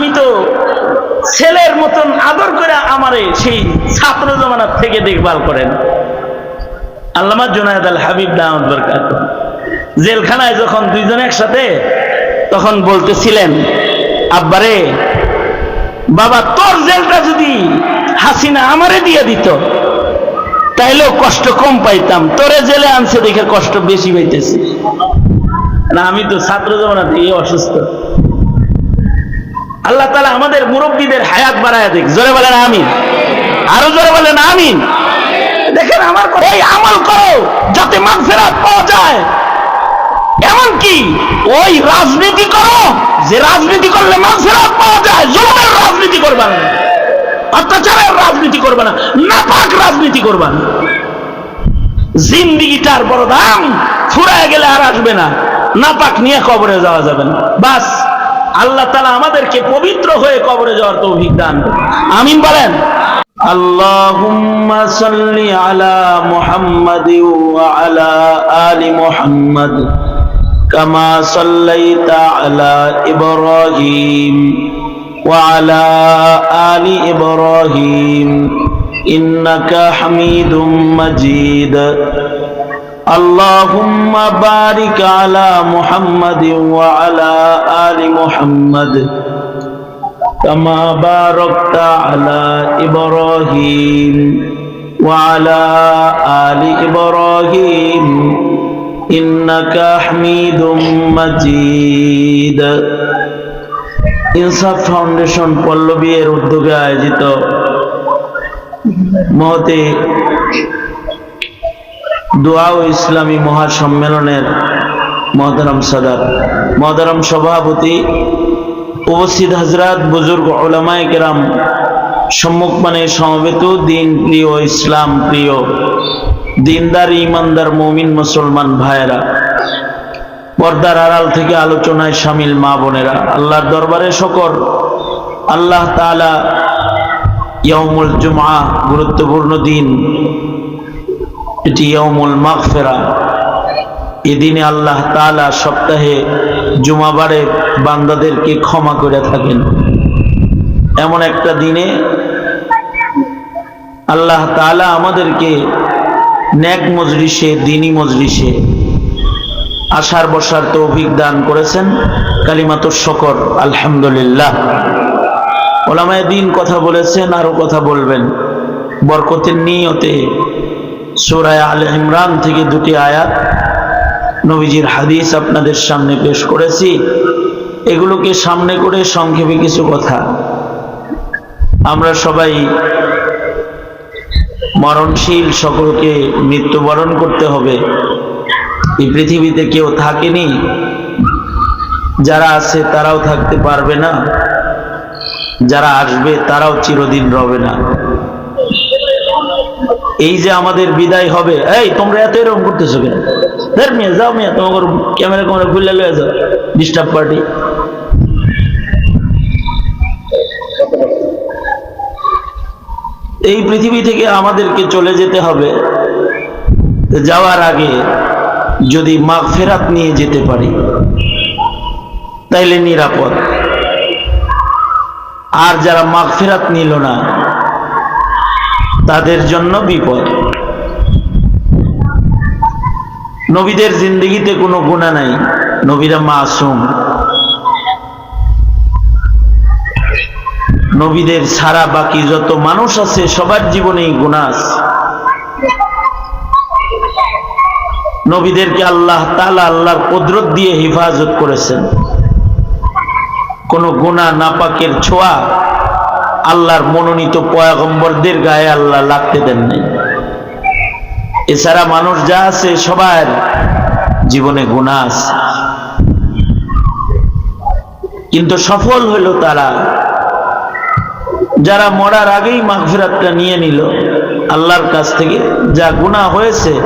আমি তো ছেলের মতন আদর করে আমারে সেই ছাত্র জমানার থেকে দেখভাল করেন। আল্লামা জুনায়দ আল হাবিব বরকাত। জেলখানায় যখন দুইজন একসাথে, তখন বলতেছিলেন, আব্বারে, বাবা, তোর জেলটা যদি হাসিনা আমারে দিয়ে দিত, তাইলেও কষ্ট কম পাইতাম। তোরে জেলে আনছে দেখে কষ্ট বেশি পাইতেছি। না, আমি তো ছাত্র জমানা থেকে অসুস্থ। আল্লাহ তালা আমাদের মুরব্বীদের হায়াত বাড়ায় দিক। জোরে বলেন আমিন। আরও জোরে বলেন আমিন। দেখেন আমার এই আমল করো, যাতে মাগফিরাত পাওয়া যায়। এমনকি ওই রাজনীতি করো, যে রাজনীতি করলে মাগফিরাত পাওয়া যায়। জুলুমের রাজনীতি করবা না। অত্যাচারের রাজনীতি করবা না। নাপাক রাজনীতি করবা না। জিন্দিগিটার বড় দাম, ফুরায় গেলে আর আসবে না। নাপাক নিয়ে কবরে যাওয়া যাবে না। বাস। আল্লাহ তালা আমাদেরকে পবিত্র হয়ে কবরে যাওয়ার তৌফিক দান আমিন বলেন। আল্লাহুম্মা সাল্লি আলা মুহাম্মাদ ওয়া আলা আলি মুহাম্মাদ কামা সাল্লাইতা আলা ইব্রাহিম ওয়া আলা আলি ইব্রাহিম ইন্নাকা হামিদুম মাজিদ। اللهم بارك على محمد وعلى آل محمد كما باركت على إبراهيم وعلى آل إبراهيم إنك حميد مجيد ইনসাফ ফাউন্ডেশন পল্লবী এর উদ্যোগে আয়োজিত মহতে দোয়া ও ইসলামী মহাসম্মেলনের মহতারাম সাদার মহতারাম সভাপতি উপস্থিত হাজরাত বুজুর্গ ওলামায় কেরাম, সম্মুখ মানে সমবেত দিন প্রিয় ইসলাম প্রিয়, দিনদার ইমানদার মমিন, মুসলমান ভাইয়েরা, পর্দার আড়াল থেকে আলোচনায় সামিল মা বোনেরা, আল্লাহর দরবারে শকর, আল্লাহ তাআলা ইয়মুল জুমা গুরুত্বপূর্ণ দিন এটি ইয়মুল মাগফিরা। এদিনে আল্লাহ তাআলা সপ্তাহে জুমাবারে বান্দাদেরকে ক্ষমা করে থাকেন। এমন একটা দিনে আল্লাহ তাআলা আমাদেরকে ন্যাক মজলিসে, দিনী মজলিসে আশার বসার তৌফিক দান করেছেন। কালিমাতুর শকর, আলহামদুলিল্লাহ। ওলামায় দিন কথা বলেছেন, আরও কথা বলবেন। বরকতের নিয়তে সুরায় আল ইমরান থেকে দুটি আয়াত নবীজির হাদিস আপনাদের সামনে পেশ করেছি। এগুলোকে সামনে করে সংক্ষেপে কিছু কথা। আমরা সবাই মরণশীল সকলকে মৃত্যুবরণ করতে হবে। এই পৃথিবীতে কেউ থাকেনি, যারা আছে তারাও থাকতে পারবে না, যারা আসবে তারাও চিরদিন রবে না। এই যে আমাদের বিদায় হবে, এই তোমরা এত এরকম করতেছো কেন? ধর মেয়ে, যাও মেয়ে তোমার ক্যামেরা ক্যামেরা খুললে লয়ে যাও ডিস্টার্ব পার্টি এই পৃথিবী থেকে আমাদেরকে চলে যেতে হবে, যাওয়ার আগে যদি মাগফেরাত নিয়ে যেতে পারি, তাইলে নিরাপদ। আর যারা মাগফেরাত নিল না তাদের জন্য বিপদ। নবীদের জিন্দগিতে কোনো গুণা নাই। নবীরা মাসুম। নবীদের ছাড়া বাকি যত মানুষ আছে, সবার জীবনেই গুণা আছে। নবীদেরকে আল্লাহ তালা আল্লাহর কুদরত দিয়ে হেফাজত করেছেন। কোন গুণা নাপাকের ছোঁয়া আল্লাহর মনোনীত পয়াগম্বরদের গায়ে আল্লাহ লাগতে দেন নাই। এছাড়া মানুষ যা আছে সবার জীবনে গুণা আছে। কিন্তু সফল হইল তারা। যারা মরার আগেই মাগফিরাতটা নিয়ে নিল, আল্লাহর কাছ থেকে যা গুণা হয়েছে,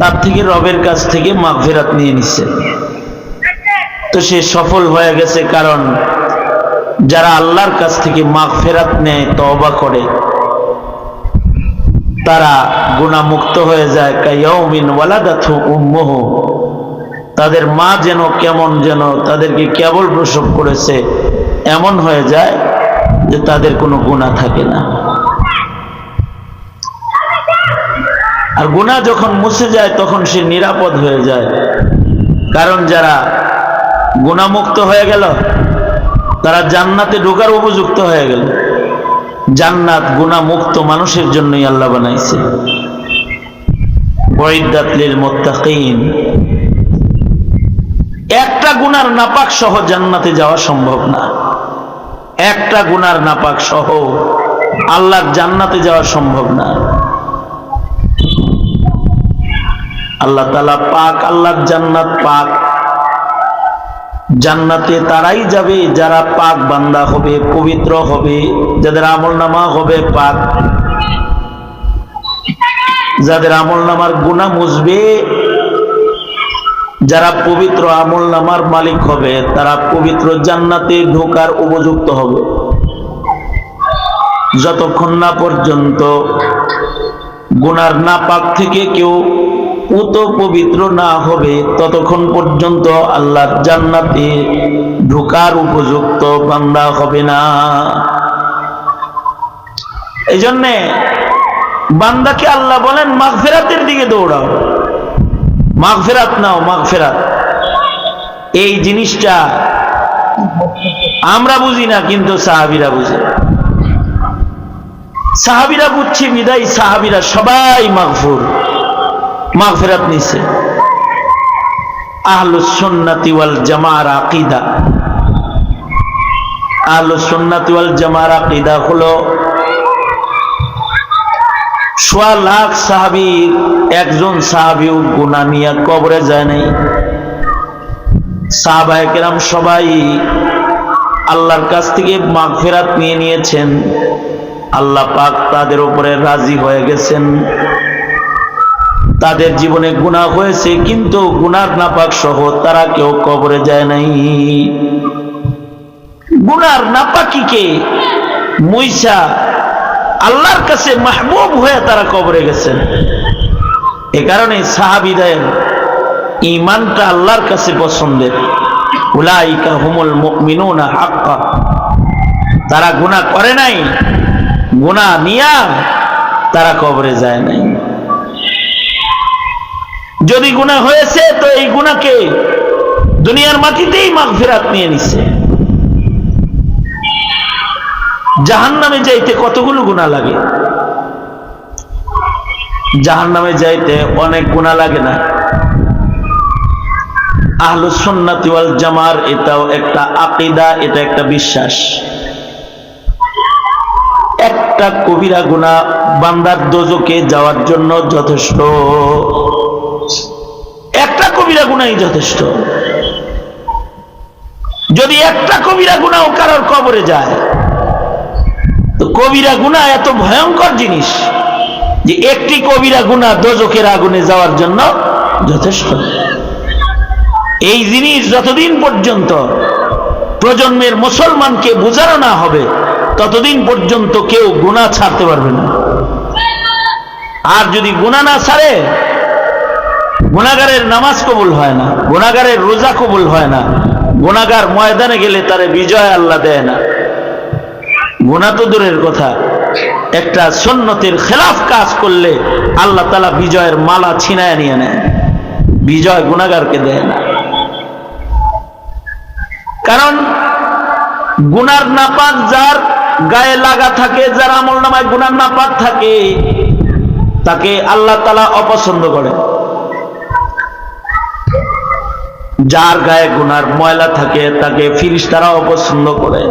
তার থেকে রবের কাছ থেকে মাগফিরাত নিয়ে নিচ্ছে তো সে সফল হয়ে গেছে কারণ যারা আল্লাহর কাছ থেকে মাগফিরাত নেয়, তওবা করে, তারা গুণামুক্ত হয়ে যায়। কাইয়াউমিন ওয়ালাদাথু উম্মুহু। তাদের মা যেন কেমন যেন তাদেরকে কেবল প্রসব করেছে, এমন হয়ে যায় যে তাদের কোনো গুণা থাকে না। আর গুণা যখন মুছে যায়, তখন সে নিরাপদ হয়ে যায়। কারণ যারা গুণামুক্ত হয়ে গেল তারা জান্নাতে ঢোকার উপযুক্ত হয়ে গেল। জান্নাত গুণামুক্ত মানুষের জন্যই আল্লাহ বানাইছে। একটা গুনার নাপাক সহ জান্নাতে যাওয়া সম্ভব না। একটা গুনার নাপাক সহ আল্লাহর জান্নাতে যাওয়া সম্ভব না। আল্লাহ তালা পাক, আল্লাহর জান্নাত পাক জান্নাতে তারাই যাবে, যারা পাক বান্দা হবে, পবিত্র হবে, যাদের আমল নামা হবে পাক। যাদের আমল নামার গুণা মুছবে, যারা পবিত্র আমল নামার মালিক হবে, তারা পবিত্র জান্নাতে ঢোকার উপযুক্ত হবে। যতক্ষণ না পর্যন্ত গুনার নাপাক থেকে কেউ পুত পবিত্র না হবে, ততক্ষণ পর্যন্ত আল্লাহর জান্নাতে ঢোকার উপযুক্ত বান্দা হবে না। এই জন্যে বান্দাকে আল্লাহ বলেন, মাগফেরাতের দিকে দৌড়াও। মাগফেরাত নাও, মাগফেরাত। এই জিনিসটা আমরা বুঝি না, কিন্তু সাহাবিরা বুঝে। সাহাবিরা বুঝছে বিদায়, সাহাবিরা সবাই মাগফুর। মাগফিরাত নিছে। আহলুস সুন্নাতি ওয়াল জামার আকিদা। আহলুস সুন্নাতি ওয়াল জামার আকিদা হলো, সোয়া লাখ সাহাবীর একজন সাহাবিও গুনাহ নিয়ে কবরে যায় নাই। সাহাবায়ে কেরাম সবাই আল্লাহর কাছ থেকে মাগফিরাত নিয়ে নিয়েছেন। আল্লাহ পাক তাদের উপরে রাজি হয়ে গেছেন। তাদের জীবনে গুণা হয়েছে, কিন্তু গুনার নাপাক সহ তারা কেউ কবরে যায় নাই। গুনার নাপাকিকে মুইসা আল্লাহর কাছে মাহবুব হয়ে তারা কবরে গেছেন। এ কারণে সাহাবিদের ইমানটা আল্লাহর কাছে পছন্দের। উলাইকা হুমুল মুমিনুনা হাক্কা। তারা গুনাহ করে নাই, গুনাহ নিয়া তারা কবরে যায় নাই। যদি গুণা হয়েছে, তো এই গুণাকে দুনিয়ার মাটিতেই মাগফিরাত নিয়ে নিছে। জাহান নামে যাইতে কতগুলো গুণা লাগে? জাহান নামে যাইতে অনেক গুণা লাগে না। আহলুস সুন্নাতি ওয়াল জামার এটাও একটা আকিদা, এটা একটা বিশ্বাস। একটা কবিরা গুণা বান্দার দোজকে যাওয়ার জন্য যথেষ্ট। গুণাই যথেষ্ট। যদি একটা কবিরা গুণাও কারোর কবরে যায়, তো কবিরা গুণা এত ভয়ঙ্কর জিনিস যে একটি কবিরা গুণা দোজকের আগুনে যাওয়ার জন্য যথেষ্ট। এই জিনিস যতদিন পর্যন্ত প্রজন্মের মুসলমানকে বোঝানো না হবে, ততদিন পর্যন্ত কেউ গুণা ছাড়তে পারবে না। আর যদি গুণা না ছাড়ে গুণাগারের নামাজ কবুল হয় না, গুণাগারের রোজা কবুল হয় না, গুণাগার ময়দানে গেলে তারে বিজয় আল্লাহ দেয় না। গুণা তো দূরের কথা, একটা সন্ন্যতের খেলাফ কাজ করলে আল্লাহ তালা বিজয়ের মালা ছিনায় নিয়ে নেয়, বিজয় গুণাগারকে দেয় না। কারণ গুনার নাপাক যার গায়ে লাগা থাকে, যার আমল নামায় গুনার নাপাক থাকে, তাকে আল্লাহ তালা অপছন্দ করে। যার গায়ে গুনার ময়লা থাকে, তাকে ফিরিস তারা অপছন্দ করে।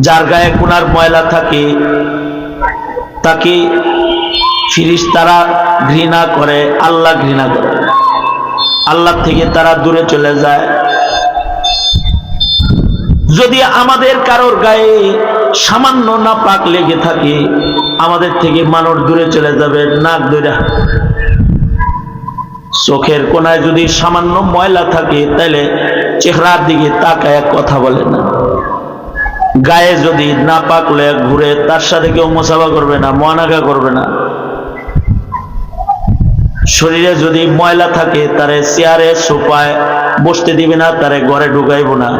যার গায়ে গুনার ময়লা থাকে, তাকে ফিরিস তারা ঘৃণা করে, আল্লাহ ঘৃণা করে। আল্লাহ থেকে তারা দূরে চলে যায়। যদি আমাদের কারোর গায়ে সামান্য না পাক লেগে থাকে, আমাদের থেকে মানুষ দূরে চলে যাবে, নাক ধরে চোখের কোনায় যদি সামান্য ময়লা থাকে তাহলে চেহারার দিকে তাকায় কথা বলে না। গায়ে যদি না পাকলে ঘুরে, তার সাথে কেউ মোসাফা করবে না মহানাকা করবে না। শরীরে যদি ময়লা থাকে, তারে চেয়ারে, সোফায় বসতে দিবে না, তারে ঘরে ঢুকাইব না।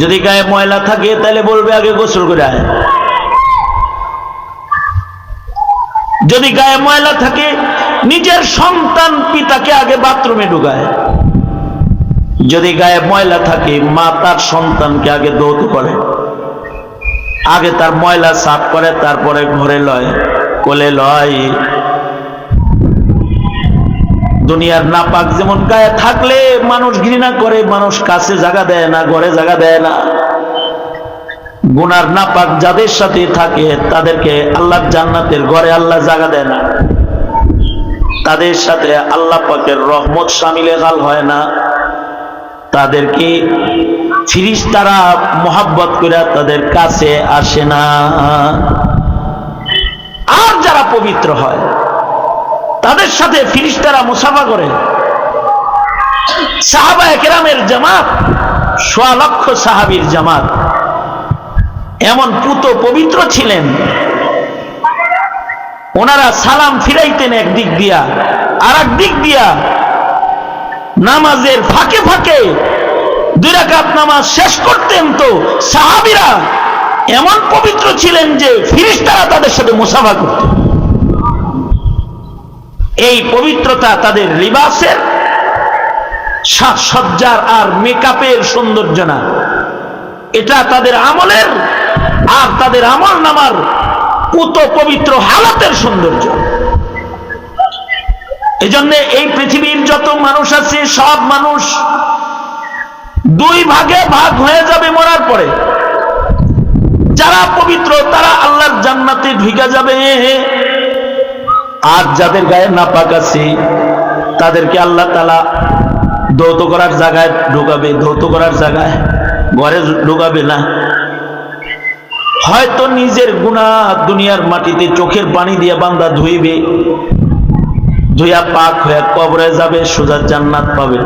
যদি গায়ে ময়লা থাকে তাহলে বলবে, আগে গোসল করে আয়। যদি গায়ে ময়লা থাকে নিজের সন্তান পিতাকে আগে বাথরুমে ঢুকায়। যদি গায়ে ময়লা থাকে, মা তার সন্তানকে আগে দৌত করে। আগে তার ময়লা সাফ করে, তারপরে ঘরে লয়, কোলে লয়। দুনিয়ার নাপাক যেমন গায়ে থাকলে মানুষ ঘৃণা করে, মানুষ কাছে জায়গা দেয় না, ঘরে জায়গা দেয় না। গুনার নাপাক যাদের সাথে থাকে, তাদেরকে আল্লাহ জান্নাতের ঘরে আল্লাহ জায়গা দেয় না। তাদের সাথে আল্লাহ পাকের রহমত সামিলে হাল হয় না। তাদেরকে ফিরিস তারা মোহাব্বত করে তাদের কাছে আসে না। আর যারা পবিত্র হয়, তাদের সাথে ফিরিস্তারা মুসাফা করে। সাহাবা একরামের জামাত, সোয়া লক্ষ সাহাবির জামাত। এমন পুত পবিত্র ছিলেন ওনারা সালাম ফিরাইতেন এক দিক দিয়া আর দিক দিয়া নামাজের ফাঁকে ফাঁকে দুই রাকাত নামাজ শেষ করতেন তো সাহাবিরা এমন পবিত্র ছিলেন যে ফিরিস্তারা তাদের সাথে মুসাফা করতেন এই পবিত্রতা তাদের লিবাসের সাজসজ্জার আর মেকআপের সৌন্দর্য না। এটা তাদের আমলের আর তাদের আমল নামার পুত পবিত্র হালাতের সৌন্দর্য। এজন্য এই পৃথিবীর যত মানুষ আছে, সব মানুষ দুই ভাগে ভাগ হয়ে যাবে মরার পরে। যারা পবিত্র, তারা আল্লাহর জান্নাতে ঢুকে যাবে। আর যাদের গায়ে নাপাক আছে, তাদেরকে আল্লাহ তালা দৌত করার জায়গায় ঢুকাবে। ধৌত করার জায়গায় ঘরে ঢুকাবে না। হয়তো নিজের গুণা দুনিয়ার মাটিতে চোখের পানি দিয়ে বান্দা ধুইবে, ধুইয়া পাক হয়ে কবরে যাবে, সোজা জান্নাত পাবে।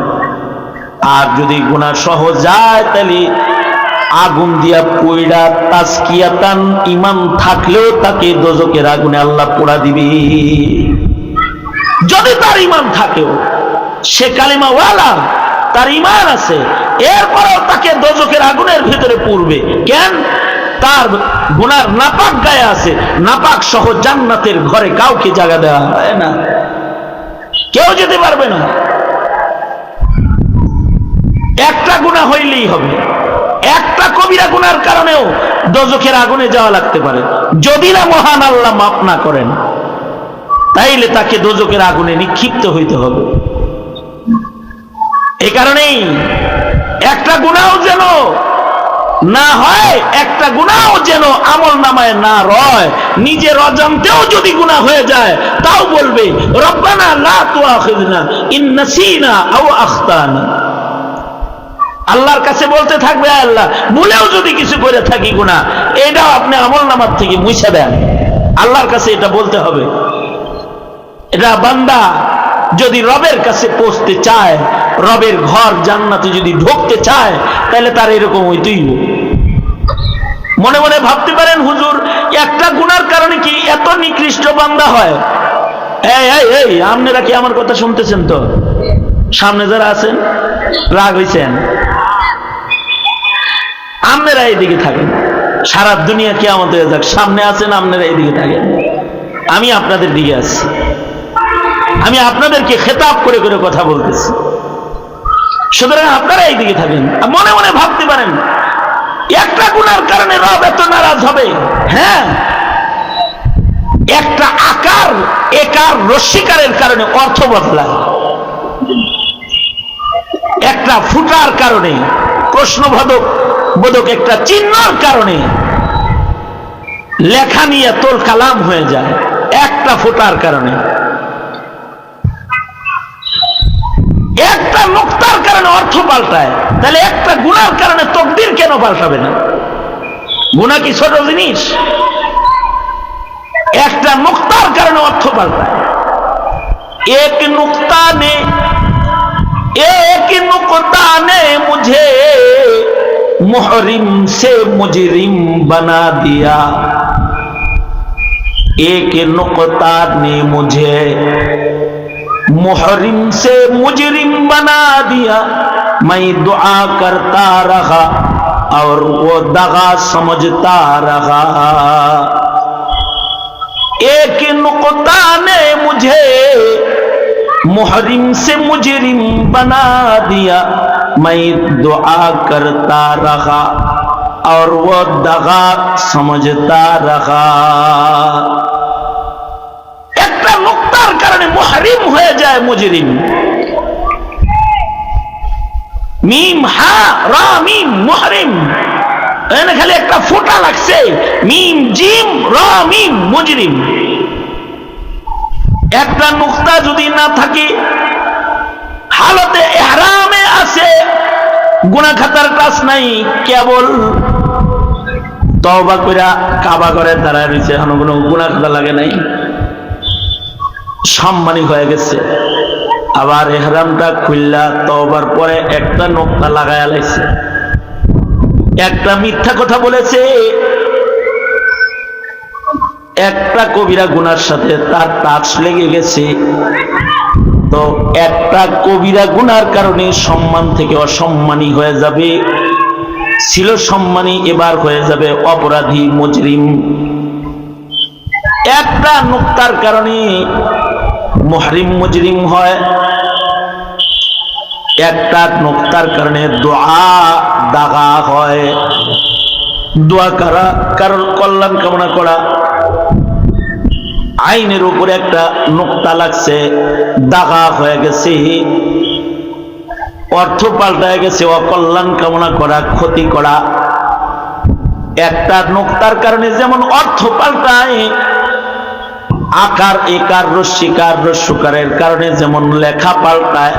আর যদি গুণা সহ যায়, তাহলে আগুন দিয়া পইড়া তাস্কিয়াতান ইমান থাকলেও তাকে দোজকের আগুনে আল্লাহ পোড়া দিবে। যদি তার ইমান থাকেও সে কালিমা ওয়ালা তার ইমান আছে, এরপরেও তাকে দোজকের আগুনের ভিতরে পূর্বে কেন? তার গুনার নাপাক গায়ে আছে, নাপাক সহ জান্নাতের ঘরে কাউকে জায়গা দেওয়া হয় না। কেউ যেতে পারবে না। একটা গুণা হইলেই হবে। একটা কবিরা গুনার কারণেও দোজখের আগুনে যাওয়া লাগতে পারে। যদি না মহান আল্লাহ মাপ না করেন, তাইলে তাকে দোজকের আগুনে নিক্ষিপ্ত হইতে হবে। এই কারণেই একটা গুণাও যেন না হয় একটা গুণাও যেন আমল নামায় না রয়। নিজের অজান্তেও যদি গুণা হয়ে যায়, তাও বলবে, রব্বানা লা তুআখিযনা ইন নাসিনা আও আখতানা। আল্লাহর কাছে বলতে থাকবে আল্লাহ, ভুলেও যদি কিছু করে থাকি গুণা, এটাও আপনি আমল নামার থেকে মুছে দেন। আল্লাহর কাছে এটা বলতে হবে। এটা বান্দা যদি রবের কাছে পৌঁছতে চায় রবের ঘর জান্নাতে যদি ঢুকতে চায়, তাহলে তার এরকম হইতেই। মনে মনে ভাবতে পারেন, হুজুর, একটা গুনার কারণে কি এত নিকৃষ্ট বান্দা হয়? আপনারা কি আমার কথা শুনতেছেন তো? সামনে যারা আছেন, রাগ হইছেন? আপনারা এইদিকে থাকেন। সারা দুনিয়া কি আমাদের যাক? সামনে আছেন, আপনারা এইদিকে থাকেন। আমি আপনাদের দিকে আছি। আমি আপনাদেরকে খেতাব করে করে কথা বলতেছি। সুতরাং আপনারা এইদিকে থাকেন। মনে মনে ভাবতে পারেন, একটা গুণার কারণে রব এত নারাজ হবে। হ্যাঁ একটা আকার একার রস্বীকারের কারণে অর্থ বদলায়। একটা ফুটার কারণে, প্রশ্নবোধক, বোধক একটা চিহ্নর কারণে লেখা নিয়ে তোর কালাম হয়ে যায়, একটা ফোটার কারণে। একটা নোক্তার কারণে অর্থ পাল্টায় তাহলে একটা গুণার কারণে তকদির কেন পাল্টাবে না গুণা কি ছোট জিনিস একটা নোক্তার কারণে অর্থ পাল্টায় এক নুক্তা নে एक नुकता ने मुझे मुहरिम से मुजरिम बना दिया एक नुकता ने मुझे मुहरिम से मुजरिम बना दिया। मैं दुआ करता रहा और वो दगा समझता रहा। एक नुकता ने मुझे मुहरिम से मुजरिम बना दिया। मैं दुआ करता रहा और वो दगा समझता रहा। কারণে মুহরিম হয়ে যায় মুজরিম। মিম, হা মুহরিম। এখানে খালি একটা ফোঁটা লাগছে। মিম, জিম মুজরিম। একটা নুক্তা যদি না থাকে, হালতে আছে গুনা খাতার নাই, কেবল তবা কইরা কাবা করে দাঁড়ায় রয়েছে এখন কোনো গুনা খাতা লাগে নাই। সম্মানী হয়ে গেছে। আবার এহরামটা খুললা তবার পরে একটা নোকতা লাগায় লাইছে। একটা মিথ্যা কথা বলেছে। একটা কবিরা গুনার সাথে তার টাচ লেগে গেছে। তো একটা কবিরা গুনার কারণে সম্মান থেকে অসম্মানী হয়ে যাবে। ছিল সম্মানী, এবার হয়ে যাবে অপরাধী, মজরিম। একটা নোক্তার কারণে মহরিম মজরিম হয়। একটা নোক্তার কারণে দোয়া দাগা হয়। দোয়া করা, কারণ কল্যাণ কামনা করা। আইনের উপরে একটা নোক্তা লাগছে, দাগা হয়ে গেছে। অর্থ পাল্টায় গেছে, অকল্যাণ কামনা করা, ক্ষতি করা। একটা নোক্তার কারণে যেমন অর্থ পাল্টায় আকার একার রস্যিকার রস্যকারের কারণে যেমন লেখা পাল্টায়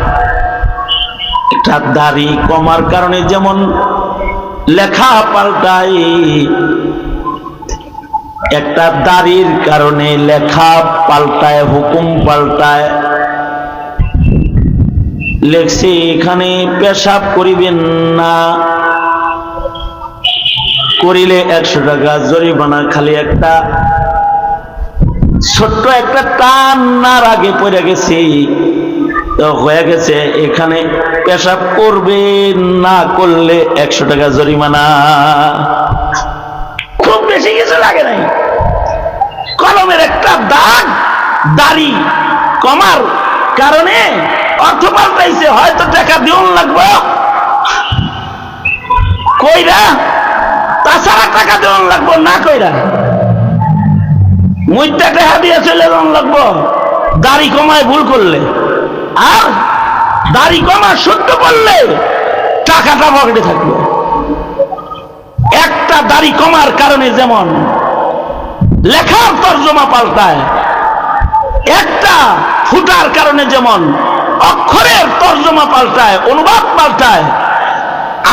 একটা দাড়ি কমার কারণে যেমন লেখা পাল্টায়, একটা দাড়ির কারণে লেখা পাল্টায়, হুকুম পাল্টায়। লেখছে, এখানে পেশাব করিবেন না। করিলে একশো টাকা জরিমানা, খালি একটা ছোট্ট একটা টান নার আগে পড়ে গেছে। তো হয়ে গেছে, এখানে পেশাব করবে না করলে একশো টাকা জরিমানা। খুব বেশি কিছু লাগে নাই। কলমের একটা দাগ, দাড়ি, কমার কারণে অর্থ পাল্টাইছে, হয়তো টাকা দিউন লাগবো। কইরা, তাছাড়া টাকা দেওয়ান লাগবো, না কইরা। মুইটা টাকা দিয়ে লাগবো। দাড়ি কমায় ভুল করলে। আর দাড়ি কমা সত্য করলে টাকাটা পকেটে থাকবে। একটা দাড়ি কমার কারণে যেমন লেখার তর্জমা পাল্টায়, একটা ফুটার কারণে যেমন অক্ষরের তর্জমা পাল্টায়, অনুবাদ পাল্টায়,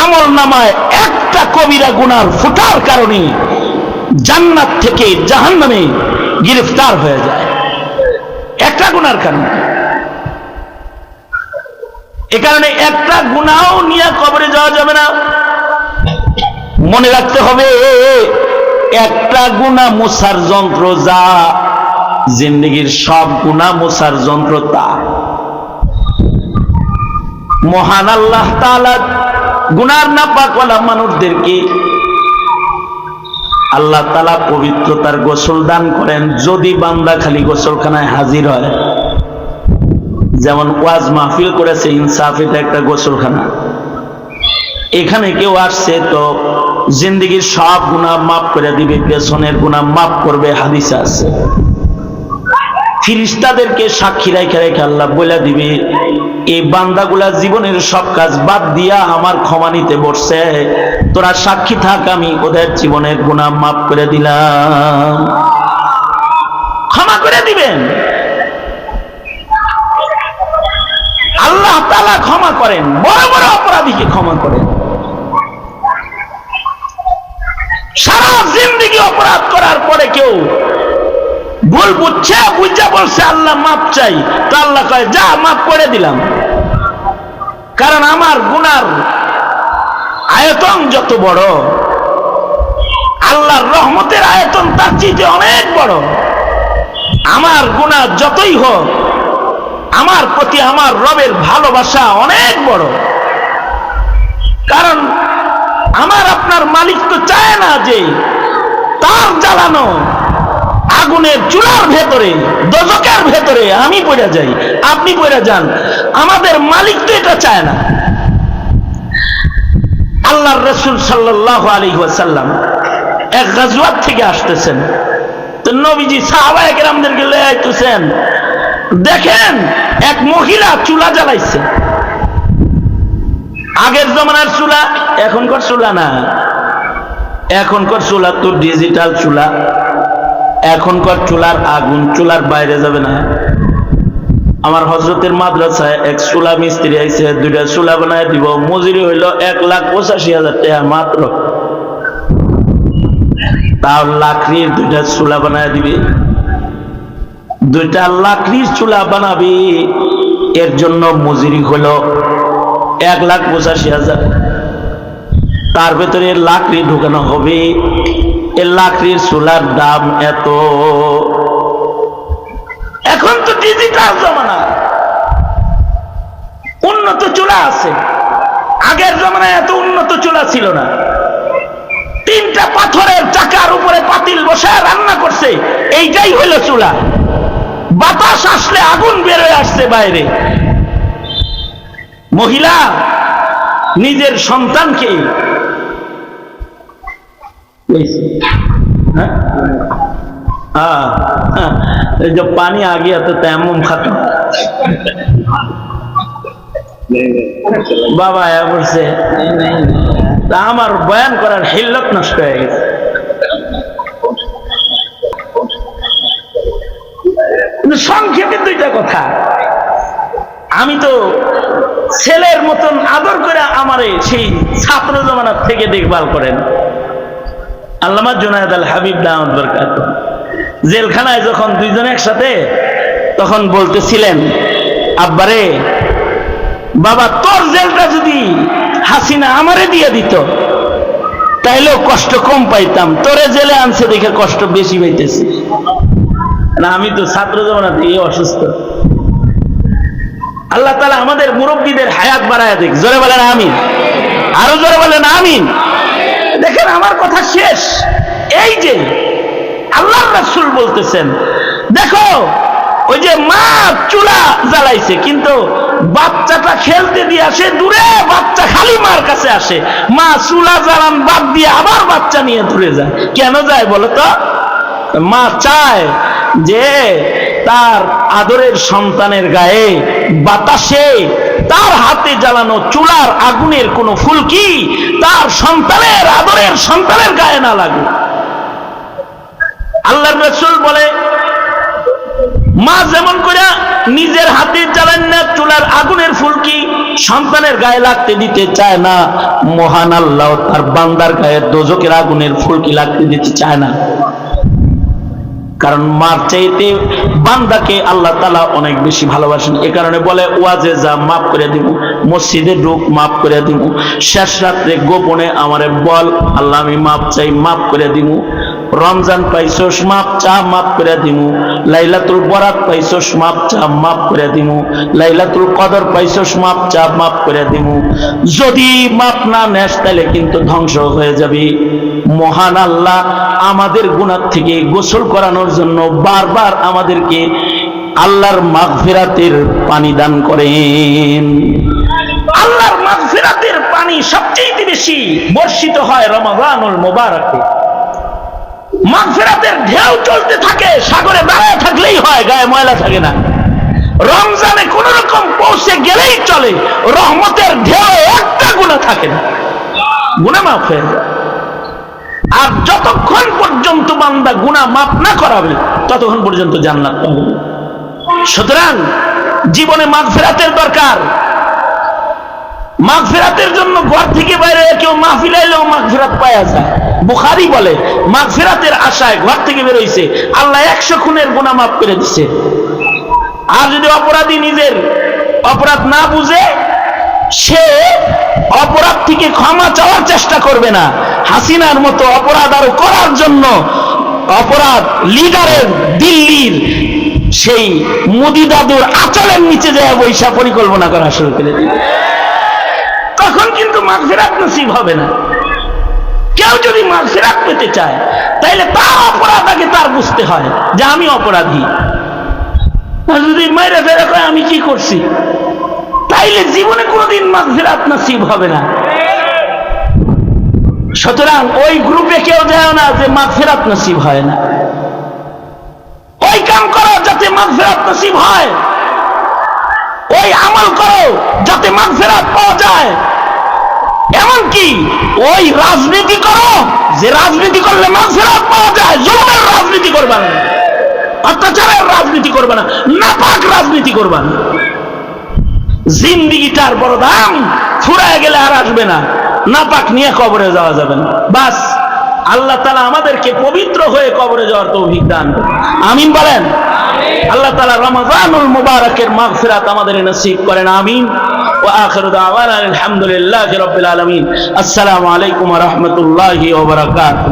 আমল নামায় একটা কবিরা গুনার ফুটার কারণে জান্নাত থেকে জাহান্নামে গ্রেফতার হয়ে যায়। একটা গুনার কারণে। এ কারণে একটা গুনাও নিয়ে কবরে যাওয়া যাবে না। মনে রাখতে হবে, একটা গুণা মুসার যন্ত্র যা জিন্দগির সব গুণা মুসার যন্ত্র তা। মহান আল্লাহ তাআলা গুনার না পাকওয়ালা মানুষদেরকে আল্লাহ তালা পবিত্রতার গোসল দান করেন, যদি বান্দা খালি গোসলখানায় হাজির হয়। যেমন ওয়াজ মাহফিল করেছে ইনসাফিতে একটা গোসলখানা। এখানে কেউ আসছে তো জিন্দগির সব গুণা মাফ করে দিবে, পেছনের গুণা মাফ করবে, হাদিসা আছে। ফিরিস্তাদেরকে সাক্ষী রেখে রেখে আল্লাহ বলে দিবে, এই বান্দাগুলা জীবনের সব কাজ বাদ দিয়া আমার ক্ষমা নিতে বসছে। তোরা সাক্ষী থাক, আমি ওদের জীবনের গুণা মাফ করে দিলাম। ক্ষমা করে দিবেন। আল্লাহ তালা ক্ষমা করেন, বড় বড় অপরাধীকে ক্ষমা করেন। সারা জিন্দগি অপরাধ করার পরে কেউ ভুল বুঝছে, বুঝা বলছে, আল্লাহ মাপ চাই। তো আল্লাহ কয়, যা মাপ করে দিলাম। কারণ আমার গুনার আয়তন যত বড়, আল্লাহর রহমতের আয়তন তার চেয়ে অনেক বড়। আমার গুনাহ যতই হোক, আমার প্রতি আমার রবের ভালোবাসা অনেক বড়। কারণ আমার আপনার মালিক তো চায় না যে তার জ্বালানো আগুনের চুলার ভেতরে দজকের ভেতরে আমি পড়ে যাই। আপনি পড়ে যান। আমাদের মালিক তো এটা চায় না। আল্লাহর রসুল সাল্লাহ আলী ওয়াসাল্লাম এক গাজওয়াত থেকে আসতেছেন। তো নবীজি দেখেন, এক মহিলা চুলা জ্বালাইছে। আগের জমানার চুলা, এখনকার চুলা না। এখনকার চুলা তো ডিজিটাল চুলা। এখনকার চুলার আগুন চুলার বাইরে যাবে না। আমার হজরতের মাদ্রাসায় এক চুলা মিস্ত্রি আইছে, দুইটা চুলা বানায় দিব। মজুরি হইল এক লাখ পঁচাশি হাজার টাকা মাত্র। তাও লাকড়ির দুইটা চুলা বানায় দিবি। দুইটা লাকড়ির চুলা বানাবি। এর জন্য মজুরি হলো এক লাখ পঁচাশি হাজার। তার ভেতরে লাকড়ি ঢুকানো হবে। লাকড়ির চুলার দাম এত। এখন তো ডিজিটাল জমানা। উন্নত চুলা আছে। আগের জমানায় এত উন্নত চুলা ছিল না। তিনটা পাথরের চাকার উপরে পাতিল বসে রান্না করছে। এইটাই হইল চুলা। বাতাস আসলে আগুন বেরোয় আসছে বাইরে। মহিলা, নিজের সন্তানকে? हाँ, हाँ, जब पानी आ गया तो तयम्मुम खत्म বাবা আয়া বলছে তা আমার বয়ান করার হিল্লত নষ্ট হয়ে গেছে কিন্তু সংক্ষেপে দুইটা কথা আমি তো ছেলের মতন আদর করে আমারে সেই ছাত্র জমানার থেকে দেখভাল করেন আল্লামা জুনায়দ আল হাবিব দামদ বরকাত। জেলখানায় যখন দুইজন একসাথে, তখন বলতেছিলেন, আব্বারে, বাবা, তোর জেলটা যদি হাসিনা আমারে দিয়ে দিত, তাইলেও কষ্ট কম পাইতাম। তোরে জেলে আনছে দেখে কষ্ট বেশি পাইতেছি। না, আমি তো ছাত্র জমানা থেকে অসুস্থ। আল্লাহ তালা আমাদের মুরব্বীদের হায়াত বাড়ায় দেখ জোরে বলেন আমিন। আরও জোরে বলেন আমিন। দেখেন আমার কথা শেষ। এই যে আল্লাহ রাসূল বলতেছেন, দেখো, ওই যে মা চুলা জ্বালাইছে, কিন্তু বাচ্চাটা খেলতে দিয়ে আসে, দূরে বাচ্চা খালি মার কাছে আসে। মা চুলা জ্বালান বাদ দিয়ে আবার বাচ্চা নিয়ে দূরে যায়। কেন যায় বলো তো? মা চায় যে তার আদরের সন্তানের গায়ে বাতাসে তার হাতে জ্বালানো চুলার আগুনের কোনো ফুলকি তার সন্তানের আদরের সন্তানের গায়ে না লাগুক। আল্লাহ রসুল বলে, মা যেমন করে নিজের হাতে জ্বালান না, চুলার আগুনের ফুলকি সন্তানের গায়ে লাগতে দিতে চায় না? মহান আল্লাহ তার বান্দার গায়ে দোজকের আগুনের ফুলকি লাগতে দিতে চায় না? কারণ মার চাইতে বান্দাকে আল্লাহ তালা অনেক বেশি ভালোবাসেন। এ কারণে বলে, ওয়াজে যা মাফ করে দিব, মসজিদে ঢুক, মাফ করে দিব। শেষ রাত্রে গোপনে আমারে বল, আল্লাহ আমি মাপ চাই মাফ করে দিব। রমজান পাইছস, মাপ চা মাফ করে দিমু লাইলাতুল বরাত পাইছস, মাপ চা মাফ করে দিমু লাইলাতুল কদর পাইছস, মাপ চা মাফ করে দিমু যদি মাপ না নেস তাহলে কিন্তু ধ্বংস হয়ে যাবি। মহান আল্লাহ আমাদের গুণার থেকে গোসল করানোর জন্য বারবার আমাদেরকে আল্লাহর মাগফিরাতের পানি দান করেন। আল্লাহর মাগফিরাতের পানি সবচেয়ে বেশি বর্ষিত হয় রমাদানুল মোবারকে। মাগফিরাতের ঢেউ চলতে থাকে, সাগরে দাঁড়ায় থাকলেই হয়, গায়ে ময়লা থাকে না। রমজানে কোন রকম পৌঁছে গেলেই চলে, রহমতের ঢেউ একটা গুণা থাকে না। গুণা মাফ হয়ে যায়। আর যতক্ষণ পর্যন্ত বান্দা গুণা মাফ না করাবে, ততক্ষণ পর্যন্ত জান্নাত পাবে। সুতরাং জীবনে মাগফিরাতের দরকার। মাগফিরাতের জন্য ঘর থেকে বাইরে কেউ মাহফিল এলেও ফেরাত পাওয়া যায়। বুখারি বলে মাঘ ফেরাতের আশায় ঘর থেকে বেরোইছে, আল্লাহ একশো খুনের গুণা মাফ করে দিছে। আর যদি অপরাধী নিজের অপরাধ না বুঝে সে অপরাধ থেকে ক্ষমা চাওয়ার চেষ্টা করবে না। হাসিনার মতো অপরাধ আরও করার জন্য অপরাধ লিডারের দিল্লির সেই মোদি দাদুর আচলের নিচে যায় বৈশা পরিকল্পনা করা শুরু করে দিবে তখন কিন্তু মাগফিরাত নসিব হবে না। কেউ যদি মাগফিরাত পেতে চায়, তাইলে তার অপরাধ আগে তার বুঝতে হয় যে আমি অপরাধী। যদি মেরে ফেরে কয়, আমি কি করছি? তাইলে জীবনে কোনোদিন মাগফিরাত নসিব হবে না। সুতরাং ওই গ্রুপে কেউ যায় না যে মাগফিরাত নসিব হয় না। ওই কাম করো যাতে মাগফিরাত নসিব হয়। ওই আমল করো যাতে মাগফিরাত পাওয়া যায়। এমনকি ওই রাজনীতি করো যে রাজনীতি করলে মাগফিরাত পাওয়া যায়। জুলুমের রাজনীতি করবা না। অত্যাচারের রাজনীতি করবে না। নাপাক রাজনীতি করবা না। জিন্দিগিটার বড় দাম ফুরায় গেলে আর আসবে না নাপাক নিয়ে কবরে যাওয়া যাবে না বাস আল্লাহ তালা আমাদেরকে পবিত্র হয়ে কবরে যাওয়ার তৌফিক দান করুন। আমিন বলেন আল্লাহ তালা রমাজানুল মুবারকের মাগফিরাত আমাদের নসিব করেন আমিন وآخر دعوانا الحمد لله رب العالمين السلام عليكم ورحمة الله وبركاته